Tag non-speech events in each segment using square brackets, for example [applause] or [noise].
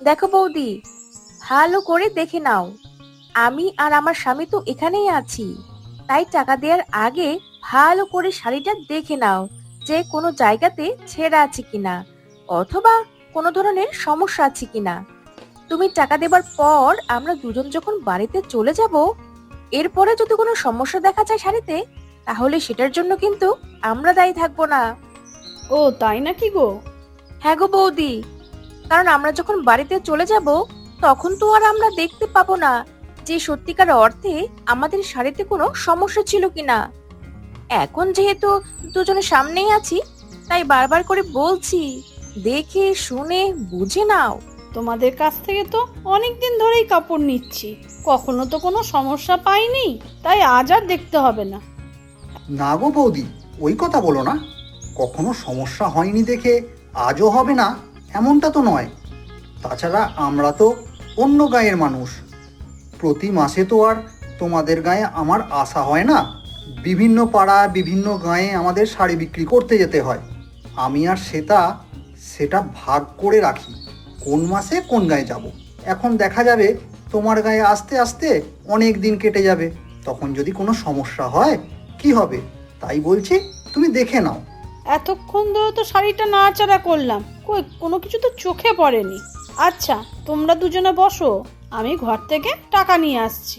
দেখো বৌদি ভালো করে দেখে নাও। আমি আর আমার স্বামী তো এখানেই আছি। তাই টাকা দেওয়ার আগে ভালো করে শাড়িটা দেখে নাও যে কোনো জায়গাতে ছেঁড়া আছে কিনা অথবা কোনো ধরনের সমস্যা আছে কিনা। তুমি টাকা দেবার পর আমরা দুজন যখন বাড়িতে চলে যাব এরপরে যদি কোনো সমস্যা দেখা যায় শাড়িতে তাহলে সেটার জন্য কিন্তু আমরা দায়ী থাকব না। ও তাই নাকি গো? হ্যাঁ গো বৌদি। কারণ আমরা যখন বাড়িতে চলে যাব তখন তো আর আমরা দেখতে পাবো না যে সত্যিকার অর্থে আমাদের শাড়িতে কোনো সমস্যা ছিল কিনা। এখন যেহেতু দুজনের সামনেই আছি তাই বারবার করে বলছি দেখে শুনে বুঝে নাও। তোমাদের কাছ থেকে তো অনেক দিন ধরেই কাপড় নিচ্ছি। কখনো তো কোনো সমস্যা পাইনি তাই আজ আর দেখতে হবে না। না গো বৌদি ওই কথা বলো না। কখনো সমস্যা হয়নি দেখে আজও হবে না। এমনটা তো নয়। তাছাড়া আমরা তো অন্য গায়ের মানুষ। প্রতি মাসে তো আর তোমাদের গায়ে আমার আশা হয় না। বিভিন্ন পাড়া, বিভিন্ন গায়ে আমাদের শাড়ি বিক্রি করতে যেতে হয়। আমি আর সেটা সেটা ভাগ করে রাখি, কোন মাসে কোন গায়ে যাব। এখন দেখা যাবে তোমার গায়ে আস্তে আস্তে অনেক দিন কেটে যাবে। তখন যদি কোনো সমস্যা হয়, কি হবে? তাই বলছি, তুমি দেখে নাও। এতক্ষণ ধরে তো শাড়িটা নাড়াচাড়া করলাম। কই কোনো কিছু তো চোখে পড়েনি। আচ্ছা তোমরা দুজনে বসো আমি ঘর থেকে টাকা নিয়ে আসছি।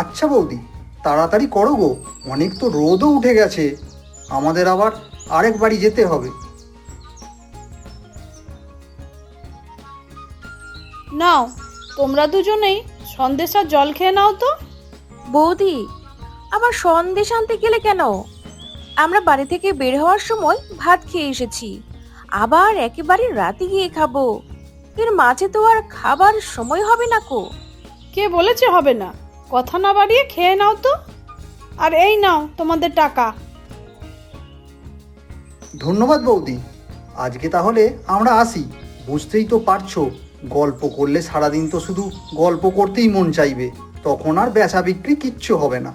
আচ্ছা বৌদি তাড়াতাড়ি করো গো অনেক তো রোদও উঠে গেছে। আমাদের আবার আরেক বাড়ি যেতে হবে। নাও তোমরা দুজনেই সন্দেশ আর জল খেয়ে নাও তো। বৌদি আবার সন্দেশ আনতে গেলে কেন? আমরা বাড়ি থেকে বের হওয়ার সময় ভাত খেয়ে এসেছি। আবার একেবারে রাতে গিয়ে খাব। এর মাঝে তো আর খাবার সময় হবে না কো। কে বলেছে হবে না? কথা না বাড়িয়ে খেয়ে নাও তো। আর এই নাও তোমাদের টাকা। ধন্যবাদ বৌদি। আজকে তাহলে আমরা আসি। বুঝতেই তো পারছ গল্প করলে সারাদিন তো শুধু গল্প করতেই মন চাইবে। তখন আর বেচা বিক্রি কিচ্ছু হবে না।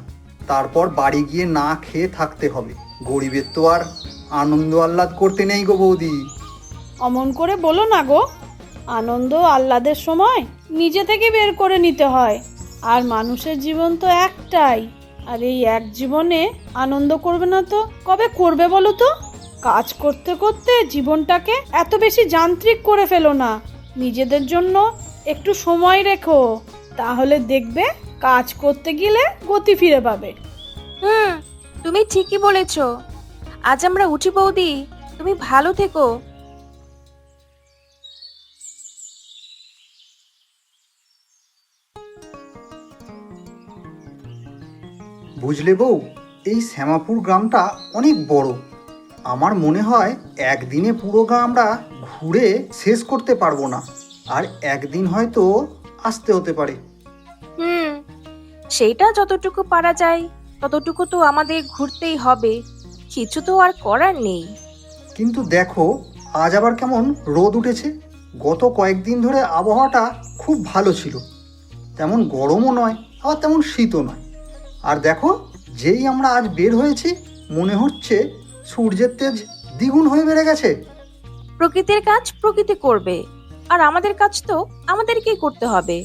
তারপর বাড়ি গিয়ে না খেয়ে থাকতে হবে। গরিবের তো আর আনন্দ আহ্লাদ করতে নেই গো বৌদি। অমন করে বলো না গো আনন্দ আহ্লাদের সময় নিজে থেকে বের করে নিতে হয় আর মানুষের জীবন তো একটাই আর এই এক জীবনে আনন্দ করবে না তো কবে করবে বলো তো? কাজ করতে করতে জীবনটাকে এত বেশি যান্ত্রিক করে ফেলো না নিজেদের জন্য একটু সময় রেখো তাহলে দেখবে কাজ করতে গেলে গতি ফিরে পাবে। হুম তুমি ঠিকই বলেছ। আজ আমরা উঠি বৌদি তুমি ভালো থেকো। বুঝলে বউ এই শ্যামাপুর গ্রামটা অনেক বড়। আমার মনে হয় একদিনে পুরো গ্রাম আমরা ঘুরে শেষ করতে পারব না আর একদিন হয়তো আসতে হতে পারে। হুম সেইটা যতটুকু পারা যায়। ততটুকু তো আমাদের ঘুরতেই হবে। কিছু তো আর করার নেই। কিন্তু দেখো আজ আবার কেমন রোদ উঠেছে। গত কয়েকদিন ধরে আবহাওয়াটা খুব ভালো ছিল। তেমন গরমও নয় আবার তেমন শীতও নয়। আর দেখো যেই আমরা আজ বের হয়েছি মনে হচ্ছে সূর্যের তেজ দ্বিগুণ হয়ে বেড়ে গেছে। প্রকৃতির কাজ প্রকৃতি করবে। আর আমাদের কাজ তো আমাদেরকেই করতে হবে।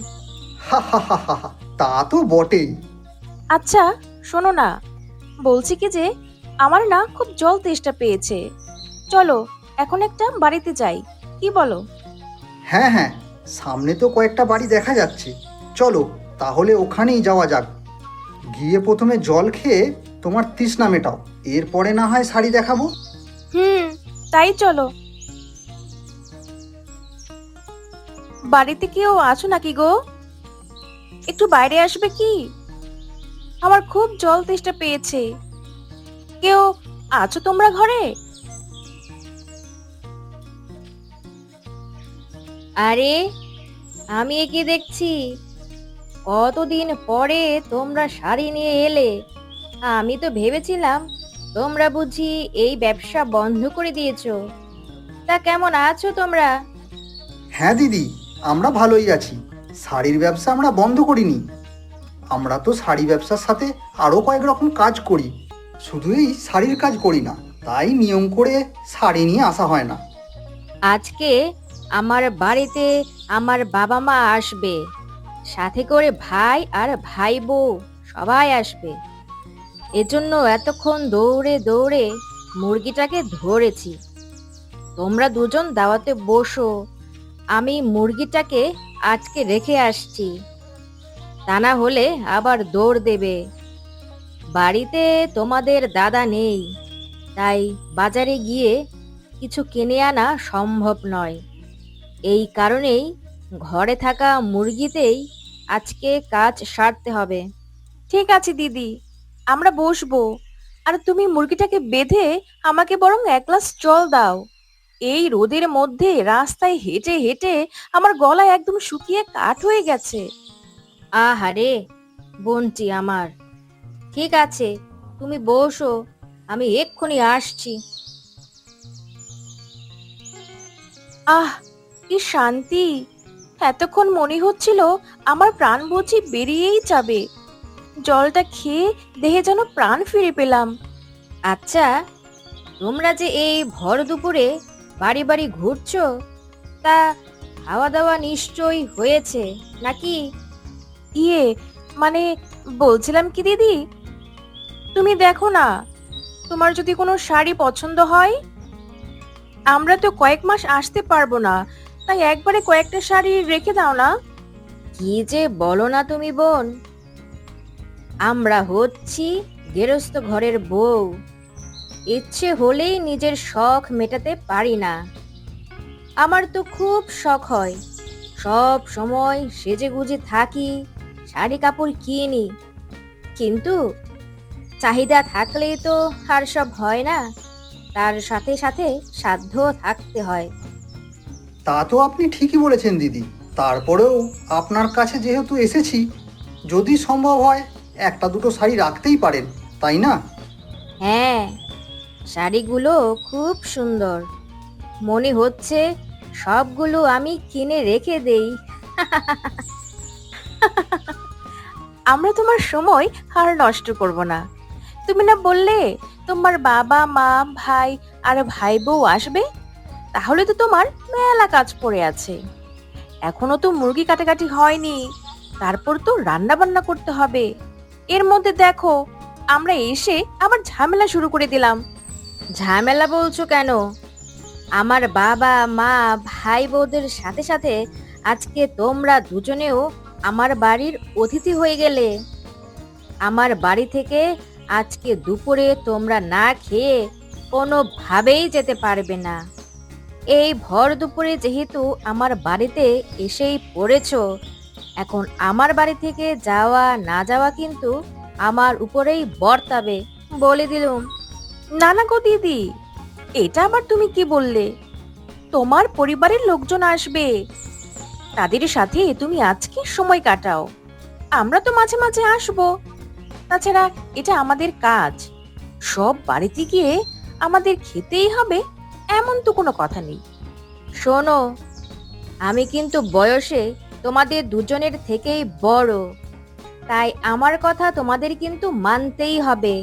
হা হা হা হা হা। তা তো বটেই। আচ্ছা শোনো না বলছি কি যে আমার না খুব জল তেষ্টা পেয়েছে। চলো এখন একটা বাড়িতে যাই কি বলো? হ্যাঁ হ্যাঁ সামনে তো কয়েকটা বাড়ি দেখা যাচ্ছে। চলো তাহলে ওখানেই যাওয়া যাক। গিয়ে প্রথমে জল খেয়ে তোমার তৃষ্ণা মেটাও এরপরে না হয় শাড়ি দেখাবো। হুম তাই চলো। বাড়িতে কেউ আছো নাকি গো? একটু বাইরে আসবে কি? আমার খুব জল তেষ্টা পেয়েছে। কেউ আছো তোমরা ঘরে? আরে আমি একে দেখছি? কতদিন পরে তোমরা শাড়ি নিয়ে এলে? আমি তো ভেবেছিলাম তোমরা বুঝি এই ব্যবসা বন্ধ করে দিয়েছ। তা কেমন আছো তোমরা? হ্যাঁ দিদি আমরা ভালোই আছি। শাড়ির ব্যবসা আমরা বন্ধ করিনি। আমরা তো শাড়ি ব্যবসার সাথে আরও কয়েক রকম কাজ করি। শুধু এই শাড়ির কাজ করি না, তাই নিয়ম করে শাড়ি নিয়ে আসা হয় না। আজকে আমার বাড়িতে আমার বাবা মা আসবে। সাথে করে ভাই আর ভাই বউ সবাই আসবে। এজন্য এতক্ষণ দৌড়ে দৌড়ে মুরগিটাকে ধরেছি। তোমরা দুজন দাওয়াতে বসো। আমি মুরগিটাকে আজকে রেখে আসছি। তা না হলে আবার দৌড় দেবে। বাড়িতে তোমাদের দাদা নেই, তাই বাজারে গিয়ে কিছু কিনে আনা সম্ভব নয়। এই কারণেই ঘরে থাকা মুরগিতেই আজকে কাজ সারতে হবে। ঠিক আছে দিদি, আমরা বসবো। আর তুমি মুরগিটাকে বেঁধে আমাকে বরং এক গ্লাস জল দাও। এই রোদের মধ্যে রাস্তায় হেঁটে হেঁটে আমার গলা একদম শুকিয়ে কাঠ হয়ে গেছে। আহারে, বোনটি আমার। ঠিক আছে, তুমি বসো, আমি এক্ষুনি আসছি। আহ, কি শান্তি! এতক্ষণ মনে হচ্ছিল আমার প্রাণ বুঝি বেরিয়েই যাবে। জলটা খেয়ে দেহে যেন প্রাণ ফিরে পেলাম। আচ্ছা তোমরা যে এই ভর দুপুরে বাড়ি বাড়ি ঘুরছো, তা খাওয়া দাওয়া নিশ্চয়ই হয়েছে, নাকি? ইয়ে মানে বলছিলাম কি দিদি? তুমি দেখো না, তোমার যদি কোনো শাড়ি পছন্দ হয়, আমরা তো কয়েক মাস আসতে পারব না, তাই একবারে কয়েকটা শাড়ি রেখে দাও না। কি যে বলো না তুমি বোন। আমরা হচ্ছি গেরস্ত ঘরের বউ। ইচ্ছে হলেই নিজের শখ মেটাতে পারি না। আমার তো খুব শখ হয়। সব সময় সেজে গুজে থাকি। শাড়ি কাপড় কিনি। কিন্তু চাহিদা থাকলেই তো আর সব হয় না। তার সাথে সাথে সাধ্য থাকতে হয়। তা তো আপনি ঠিকই বলেছেন দিদি। তারপরেও আপনার কাছে যেহেতু এসেছি যদি সম্ভব হয় একটা দুটো শাড়ি রাখতেই পারেন তাই না? হ্যাঁ শাড়িগুলো খুব সুন্দর। মনে হচ্ছে সবগুলো আমি কিনে রেখে দেই। [laughs] আমরা তোমার সময় আর নষ্ট করব না। তুমি না বললে তোমার বাবা, মা, ভাই আর ভাই বউ আসবে? তাহলে তো তোমার মেলা কাজ পড়ে আছে। এখনও তো মুরগি কাটাকাটি হয়নি। তারপর তো রান্না বান্না করতে হবে। এর মধ্যে দেখো, আমরা এসে আবার ঝামেলা শুরু করে দিলাম। ঝামেলা বলছো কেন? আমার বাবা, মা ভাই বউদের সাথে সাথে আজকে তোমরা দুজনেও আমার বাড়ির অতিথি হয়ে গেলে। আমার বাড়ি থেকে আজকে দুপুরে তোমরা না খেয়ে কোনোভাবেই যেতে পারবে না। এই ভর দুপুরে যেহেতু আমার বাড়িতে এসেই পড়েছো, এখন আমার বাড়ি থেকে যাওয়া না যাওয়া কিন্তু আমার উপরেই বর্তাবে বলে দিলুম। না না গো দিদি, এটা আবার তুমি কি বললে? তোমার পরিবারের লোকজন আসবে। তাদের সাথে তুমি আজকে সময় কাটাও। আমরা তো মাঝে মাঝে আসব। তাছাড়া এটা আমাদের কাজ। সব বাড়িতে গিয়ে আমাদের খেতেই হবে, এমন তো কোনো কথা নেই। শোনো, আমি কিন্তু বয়সে তোমাদের দুজনের থেকেই বড়। তাই আমার কথা তোমাদের কিন্তু মানতেই হবে।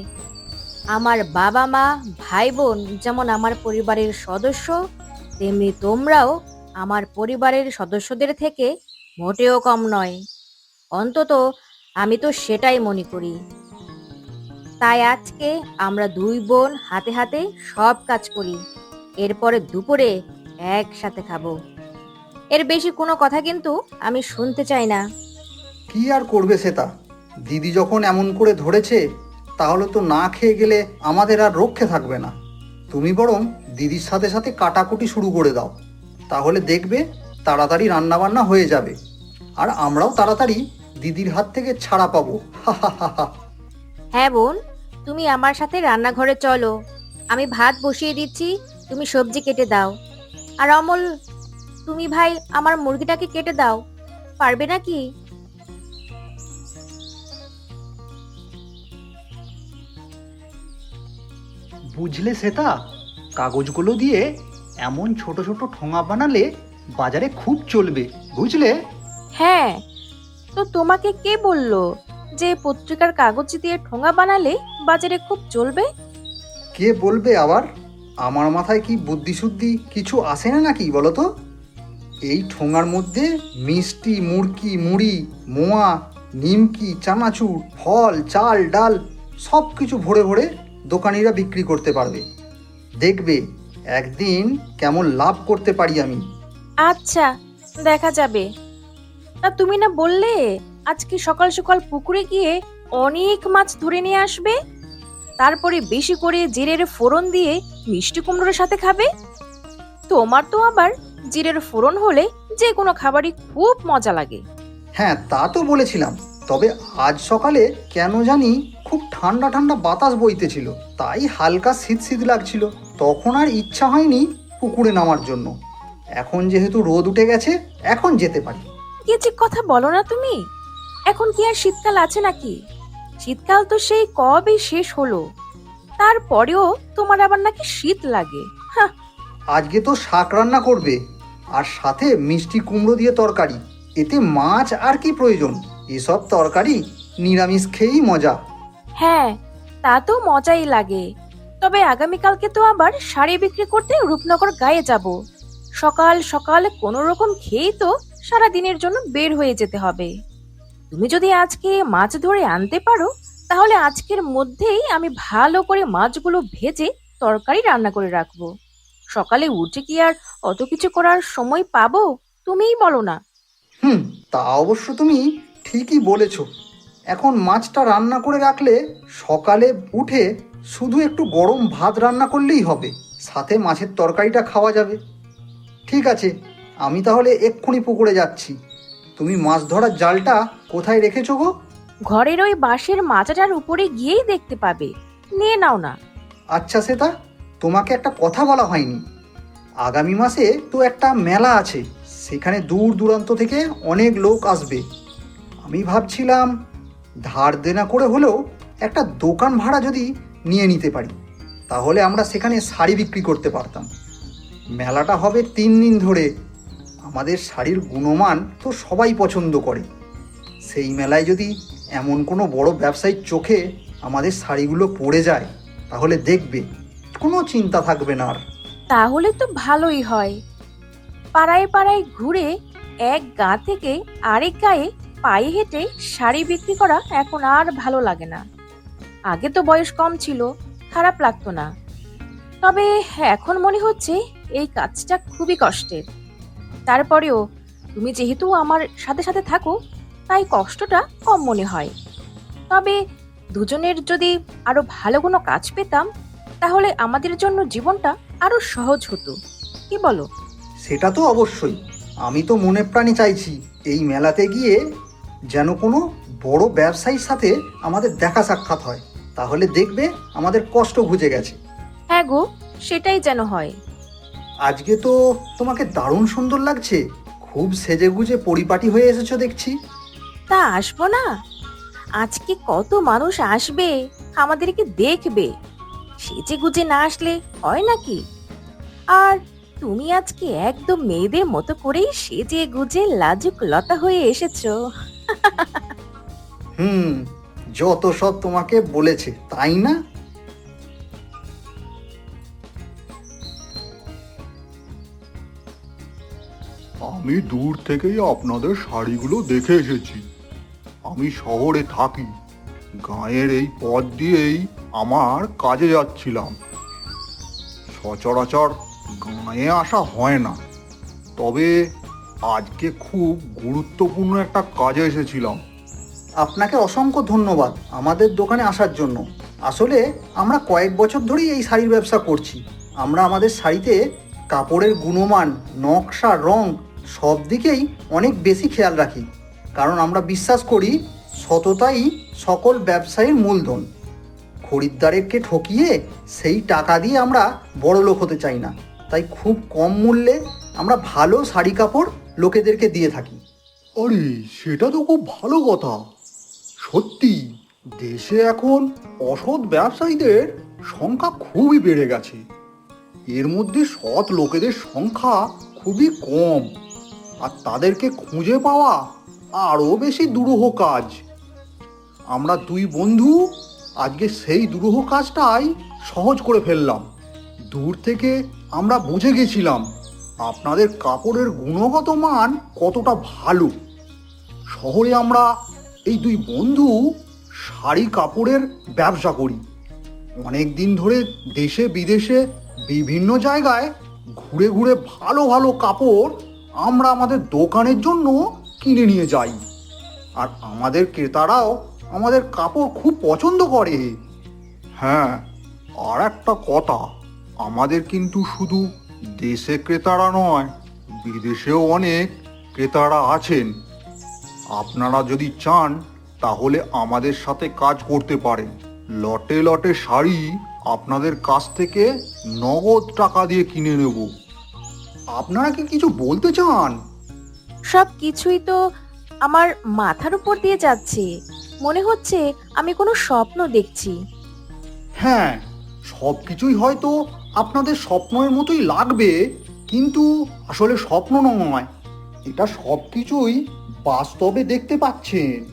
আমার বাবা মা ভাই বোন যেমন আমার পরিবারের সদস্য, তেমনি তোমরাও আমার পরিবারের সদস্যদের থেকে মোটেও কম নয়। অন্তত আমি তো সেটাই মনে করি। তাই আজকে আমরা দুই বোন হাতে হাতে সব কাজ করি। এরপরে দুপুরে একসাথে খাব। এর বেশি কোনো কথা কিন্তু আমি শুনতে চাই না। কি আর করবে সেটা? দিদি যখন এমন করে ধরেছে, তাহলে তো না খেয়ে গেলে আমাদের আর রক্ষে থাকবে না। তুমি বরং দিদির সাথে সাথে কাটাকুটি শুরু করে দাও। তাহলে দেখবে তাড়াতাড়ি রান্নাবান্না হয়ে যাবে। আর আমরাও তাড়াতাড়ি দিদির হাত থেকে ছাড়া পাবো। হ্যাঁ বোন তুমি আমার সাথে রান্নাঘরে চলো। আমি ভাত বসিয়ে দিচ্ছি তুমি সবজি কেটে দাও। আর অমল তুমি ভাই আমার মুরগিটাকে কেটে দাও। পারবে নাকি? বুঝলে সেটা কাগজগুলো দিয়ে এমন ছোট ছোট ঠোঙা বানালে বাজারে খুব চলবে বুঝলে? হ্যাঁ তো তোমাকে কে বলল যে পত্রিকার কাগজ দিয়ে ঠোঙা বানালে বাজারে খুব চলবে? কে বলবে আবার? আমার মাথায় কি বুদ্ধি শুদ্ধি কিছু আসে না নাকি বলো তো? এই ঠোঙার মধ্যে মিষ্টি মুরকি মুড়ি মোয়া নিমকি চানাচুর ফল চাল ডাল সব কিছু ভরে ভরে দোকানিরা বিক্রি করতে পারবে। দেখবে একদিন কেমন লাভ করতে পারি আমি? আচ্ছা দেখা যাবে। তা তুমি না বললে আজকে সকাল সকাল পুকুরে গিয়ে অনেক মাছ ধরে নিয়ে আসবে? তারপরে বেশি করে জিরের ফোড়ন দিয়ে মিষ্টি কুমড়োর সাথে খাবে? তোমার তো আবার জিরের ফোড়ন হলে যে কোনো খাবারই খুব মজা লাগে। হ্যাঁ তা তো বলেছিলাম। তবে আজ সকালে কেন জানি খুব ঠান্ডা ঠান্ডা বাতাস বইতেছিল তাই হালকা শীত শীত লাগছিল। তখন আর ইচ্ছা হয়নি পুকুরে নামার জন্য। এখন যেহেতু রোদ উঠে গেছে এখন যেতে পারি। কি যে কথা বলো না তুমি? এখন কি আর শীতকাল আছে নাকি? শীতকাল তো সেই কবে শেষ হলো? তারপরেও তোমার আবার নাকি শীত লাগে। হাহ, আজকে তো শাক রান্না করবে আর সাথে মিষ্টি কুমড়ো দিয়ে তরকারি। এতে মাছ আর কি প্রয়োজন? এসব তরকারি নিরামিষ খেয়েই মজা। হ্যাঁ তা তো মজাই লাগে। তবে আগামীকালকে তো আবার শাড়ি বিক্রি করতে রূপনগর গায়ে যাব। সকাল সকাল কোনো রকম খেয়েই তো সারা দিনের জন্য বের হয়ে যেতে হবে। তুমি যদি আজকে মাছ ধরে আনতে পারো তাহলে আজকের মধ্যেই আমি ভালো করে মাছগুলো ভেজে তরকারি রান্না করে রাখব। সকালে উঠে কি আর অত কিছু করার সময় পাবো তুমিই বলো না। হুম তা অবশ্য তুমি ঠিকই বলেছ। এখন মাছটা রান্না করে রাখলে সকালে উঠে শুধু একটু গরম ভাত রান্না করলেই হবে সাথে মাছের তরকারিটা খাওয়া যাবে। ঠিক আছে আমি তাহলে এক্ষুনি পুকুরে যাচ্ছি। তুমি মাছ ধরার জালটা কোথায় রেখেছো গো? ঘরের ওই বাঁশের মাচাটার উপরে গিয়েই দেখতে পাবে। নিয়ে নাও না। আচ্ছা সেটা তোমাকে একটা কথা বলা হয়নি। আগামী মাসে তো একটা মেলা আছে সেখানে দূর দূরান্ত থেকে অনেক লোক আসবে। আমি ভাবছিলাম, ধার দেনা করে হলেও একটা দোকান ভাড়া যদি নিয়ে নিতে পারি, তাহলে আমরা সেখানে শাড়ি বিক্রি করতে পারতাম। মেলাটা হবে তিন দিন ধরে। আমাদের শাড়ির গুণমান তো সবাই পছন্দ করে। সেই মেলায় যদি এমন কোনো বড় ব্যবসায়ীর চোখে আমাদের শাড়িগুলো পড়ে যায়, তাহলে দেখবে কোনো চিন্তা থাকবে না আর। তাহলে তো ভালোই হয়। পাড়ায় পাড়ায় ঘুরে এক গা থেকে আরেক গায়ে পায়ে হেঁটে শাড়ি বিক্রি করা এখন আর ভালো লাগে না। আগে তো বয়স কম ছিল, খারাপ লাগতো না। তবে এখন মনে হচ্ছে এই কাজটা খুবই কষ্টের। তারপরেও তুমি যেহেতু আমার সাথে সাথে থাকো, তাই কষ্টটা কম মনে হয়। তবে দুজনের যদি আরও ভালো কোনো কাজ পেতাম, তাহলে আমাদের জন্য জীবনটা আরও সহজ হতো। কি বলো? সেটা তো অবশ্যই। আমি তো মনে প্রাণে চাইছি, এই মেলাতে গিয়ে যেন কোনো বড় ব্যবসায়ীর সাথে আমাদের দেখা সাক্ষাৎ হয়। তাহলে দেখবে আমাদের কষ্ট ঘুচে গেছে। হ্যাঁ গো সেটাই যেন হয়। আজকে তো তোমাকে দারুণ সুন্দর লাগছে। খুব সেজে গুজে পরিপাটি হয়ে এসেছ দেখছি। তা আসব না। আজকে কত মানুষ আসবে আমাদেরকে দেখবে। সেজে গুজে না আসলে হয় নাকি? আর তুমি আজকে একদম মেয়েদের মতো করেই সেজে গুজে লাজুক লতা হয়ে এসেছ। [laughs] হুম, যত সব তোমাকে বলেছে, তাই না? আমি দূর থেকেই আপনাদের শাড়িগুলো দেখে এসেছি। আমি শহরে থাকি, গাঁয়ের এই পথ দিয়েই আমার কাজে যাচ্ছিলাম। সচরাচর গাঁয়ে আসা হয় না। তবে আজকে খুব গুরুত্বপূর্ণ একটা কাজে এসেছিলাম। আপনাকে অসংখ্য ধন্যবাদ আমাদের দোকানে আসার জন্য। আসলে আমরা কয়েক বছর ধরেই এই শাড়ির ব্যবসা করছি। আমরা আমাদের শাড়িতে কাপড়ের গুণমান, নকশা, রং সব দিকেই অনেক বেশি খেয়াল রাখি। কারণ আমরা বিশ্বাস করি সততাই সকল ব্যবসায়ীর মূলধন। খরিদ্দারেরকে ঠকিয়ে সেই টাকা দিয়ে আমরা বড় লোক হতে চাই না। তাই খুব কম মূল্যে আমরা ভালো শাড়ি কাপড় লোকেদেরকে দিয়ে থাকি। আরে, সেটা তো খুব ভালো কথা। সত্যি, দেশে এখন অসৎ ব্যবসায়ীদের সংখ্যা খুবই বেড়ে গেছে। এর মধ্যে সৎ লোকেদের সংখ্যা খুবই কম, আর তাদেরকে খুঁজে পাওয়া আরও বেশি দুরূহ কাজ। আমরা দুই বন্ধু আজকে সেই দুরূহ কাজটাই সহজ করে ফেললাম। দূর থেকে আমরা বুঝে গেছিলাম আপনাদের কাপড়ের গুণগত মান কতটা ভালো? শহরে আমরা এই দুই বন্ধু শাড়ি কাপড়ের ব্যবসা করি। অনেক দিন ধরে দেশে বিদেশে বিভিন্ন জায়গায় ঘুরে ঘুরে ভালো ভালো কাপড় আমরা আমাদের দোকানের জন্য কিনে নিয়ে যাই। আর আমাদের ক্রেতারাও আমাদের কাপড় খুব পছন্দ করে। হ্যাঁ আর একটা কথা, আমাদের কিন্তু শুধু দেশে ক্রেতারা নয় বিদেশেও অনেক ক্রেতারা আছেন। আপনারা যদি চান তাহলে আমাদের সাথে কাজ করতে পারেন। লটে লটে শাড়ি আপনাদের কাছ থেকে নগদ টাকা দিয়ে কিনে নেব। আপনারা কি কিছু বলতে চান? সব কিছুই তো আমার মাথার উপর দিয়ে যাচ্ছে। মনে হচ্ছে আমি কোনো স্বপ্ন দেখছি। হ্যাঁ সব কিছুই হয়তো আপনাদের স্বপ্নের মতোই লাগবে, কিন্তু আসলে স্বপ্ন নয়। এটা সব কিছুই বাস্তবে দেখতে পাচ্ছেন।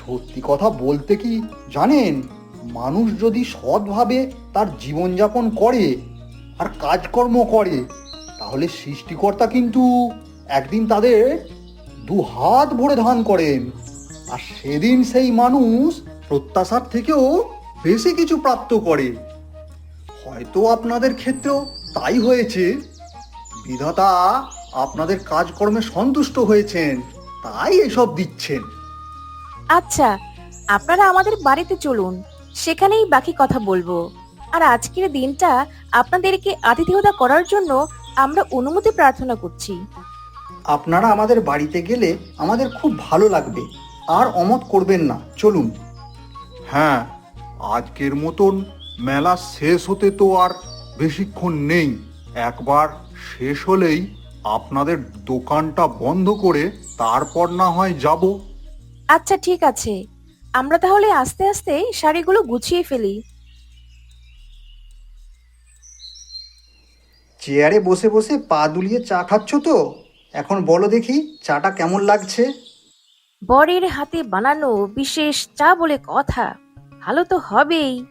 সত্যি কথা বলতে কি জানেন, মানুষ যদি সৎভাবে তার জীবনযাপন করে আর কাজকর্ম করে, তাহলে সৃষ্টিকর্তা কিন্তু একদিন তাদের দু হাত ভরে ধান করেন। আর সেদিন সেই মানুষ প্রত্যাশার থেকেও বেশি কিছু প্রাপ্ত করে। হয়তো আপনাদের ক্ষেত্রেও তাই হয়েছে। বিধাতা আপনাদের কাজকর্মে সন্তুষ্ট হয়েছেন তাই এসব দিচ্ছেন। আচ্ছা আপনারা আমাদের বাড়িতে চলুন সেখানেই বাকি কথা বলব। আর আজকের দিনটা আপনাদেরকে আতিথেয়তা করার জন্য আমরা অনুমতি প্রার্থনা করছি। আপনারা আমাদের বাড়িতে গেলে আমাদের খুব ভালো লাগবে আর অমত করবেন না চলুন। হ্যাঁ আজকের মতন মেলা শেষ হতে তো আর বেশিক্ষণ নেই। একবার শেষ হলেই আপনাদের দোকানটা বন্ধ করে তারপর না হয় যাব। আচ্ছা ঠিক আছে। আমরা তাহলে আস্তে আস্তে শাড়িগুলো গুছিয়ে ফেলি। চেয়ারে বসে বসে পা দুলিয়ে চা খাচ্ছ তো? এখন বলো দেখি চাটা কেমন লাগছে? বরের হাতে বানানো বিশেষ চা বলে কথা। ভালো তো হবেই।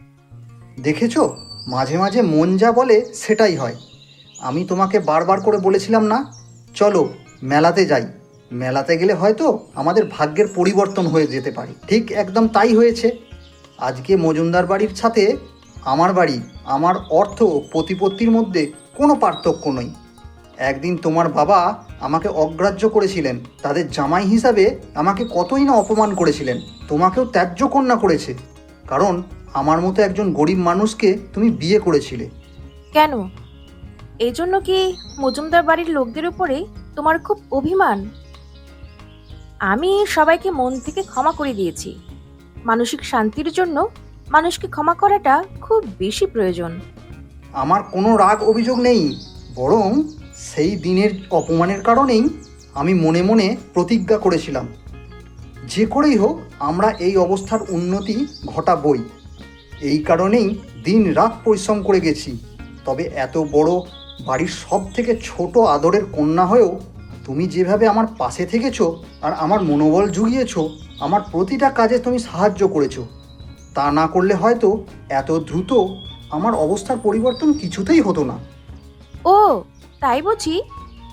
দেখেছ? মাঝে মাঝে মন যা বলে সেটাই হয়। আমি তোমাকে বারবার করে বলেছিলাম না? চলো, মেলাতে যাই। মেলাতে গেলে হয়তো আমাদের ভাগ্যের পরিবর্তন হয়ে যেতে পারে। ঠিক একদম তাই হয়েছে। আজকে মজুমদার বাড়ির সাথে আমার বাড়ি, আমার অর্থ প্রতিপত্তির মধ্যে কোনো পার্থক্য নেই। একদিন তোমার বাবা আমাকে অগ্রাহ্য করেছিলেন। তাদের জামাই হিসাবে আমাকে কতই না অপমান করেছিলেন। তোমাকেও ত্যায্য কন্যা করেছে। কারণ আমার মতো একজন গরিব মানুষকে তুমি বিয়ে করেছিলে। কেন? এই জন্য কি মজুমদার বাড়ির লোকদের উপরে তোমার খুব অভিমান? আমি সবাইকে মন থেকে ক্ষমা করে দিয়েছি। মানসিক শান্তির জন্য মানুষকে ক্ষমা করাটা খুব বেশি প্রয়োজন। আমার কোনো রাগ অভিযোগ নেই বরং সেই দিনের অপমানের কারণেই আমি মনে মনে প্রতিজ্ঞা করেছিলাম। যে করেই হোক আমরা এই অবস্থার উন্নতি ঘটাবই। এই কারণেই দিন রাত পরিশ্রম করে গেছি। তবে এত বড় বাড়ির সব থেকে ছোট আদরের কন্যা হয়েও তুমি যেভাবে আমার পাশে থেকেছো আর আমার মনোবল জুগিয়েছো আমার প্রতিটা কাজে তুমি সাহায্য করেছ তা না করলে হয়তো এত দ্রুত আমার অবস্থার পরিবর্তন কিছুতেই হতো না। ও তাই বুঝি?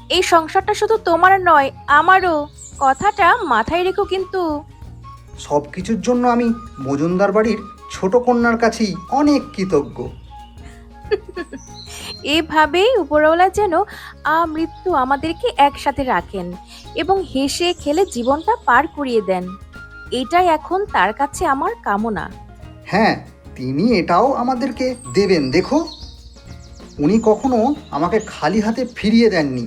এই সংসারটা শুধু তোমার নয় আমারও। কথাটা মাথায় রেখো কিন্তু। সব কিছুর জন্য আমি মজুমদার বাড়ির ছোট কন্যার কাছেই অনেক কৃতজ্ঞ। এভাবেই উপরওয়ালা যেন মৃত্যু আমাদেরকে একসাথে রাখেন এবং হেসে খেলে জীবনটা পার করিয়ে দেন। এটাই এখন তার কাছে আমার কামনা। হ্যাঁ তিনি এটাও আমাদেরকে দেবেন দেখো। উনি কখনো আমাকে খালি হাতে ফিরিয়ে দেননি।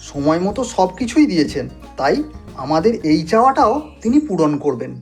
সময় মতো সব কিছুই দিয়েছেন তাই আমাদের এই চাওয়াটাও তিনি পূরণ করবেন।